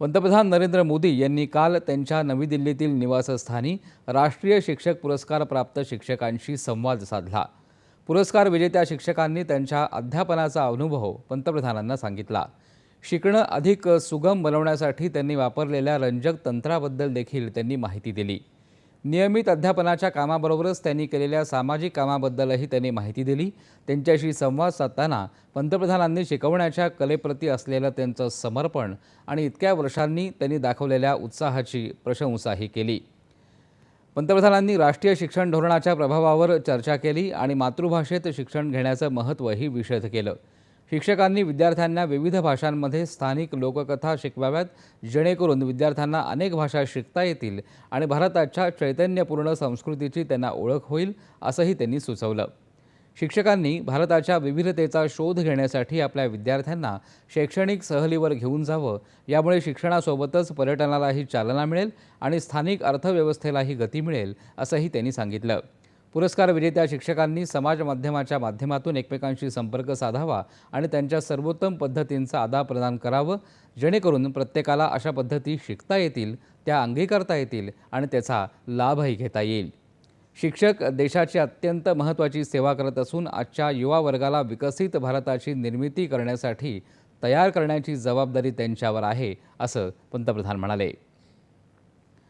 पंतप्रधान नरेंद्र मोदी यांनी काल त्यांच्या नवी दिल्लीतील निवासस्थानी राष्ट्रीय शिक्षक पुरस्कार प्राप्त शिक्षकांशी संवाद साधला. पुरस्कार विजेत्या शिक्षकांनी त्यांच्या अध्यापनाचा अनुभव पंतप्रधानांना सांगितला. शिकणं अधिक सुगम बनवण्यासाठी त्यांनी वापरलेल्या रंजक तंत्राबद्दल देखील त्यांनी माहिती दिली. नियमित अध्यापनाच्या कामाबरोबरच त्यांनी केलेल्या सामाजिक कामाबद्दलही त्यांनी माहिती दिली. त्यांच्याशी संवाद साधताना पंतप्रधानांनी शिकवण्याच्या कलेप्रती असलेलं त्यांचं समर्पण आणि इतक्या वर्षांनी त्यांनी दाखवलेल्या उत्साहाची प्रशंसाही केली. पंतप्रधानांनी राष्ट्रीय शिक्षण धोरणाच्या प्रभावावर चर्चा केली आणि मातृभाषेत शिक्षण घेण्याचं महत्त्वही विशद केलं. शिक्षकांनी विद्यार्थ्यांना विविध भाषांमध्ये स्थानिक लोककथा शिकवाव्यात जेणेकरून विद्यार्थ्यांना अनेक भाषा शिकता येतील आणि भारताच्या चैतन्यपूर्ण संस्कृतीची त्यांना ओळख होईल असंही त्यांनी सुचवलं. शिक्षकांनी भारताच्या विविधतेचा शोध घेण्यासाठी आपल्या विद्यार्थ्यांना शैक्षणिक सहलीवर घेऊन जावं यामुळे शिक्षणासोबतच पर्यटनालाही चालना मिळेल आणि स्थानिक अर्थव्यवस्थेलाही गती मिळेल असंही त्यांनी सांगितलं. पुरस्कार विजेत्या शिक्षकांनी समाज माध्यमाच्या माध्यमातून एकमेकांशी संपर्क साधावा आणि त्यांच्या सर्वोत्तम पद्धतींचं आदानप्रदान करावं जेणेकरून प्रत्येकाला अशा पद्धती शिकता येतील त्या अंगीकारता येतील आणि त्याचा लाभही घेता येईल. शिक्षक देशाची अत्यंत महत्त्वाची सेवा करत असून आजच्या युवा वर्गाला विकसित भारताची निर्मिती करण्यासाठी तयार करण्याची जबाबदारी त्यांच्यावर आहे असं पंतप्रधान म्हणाले.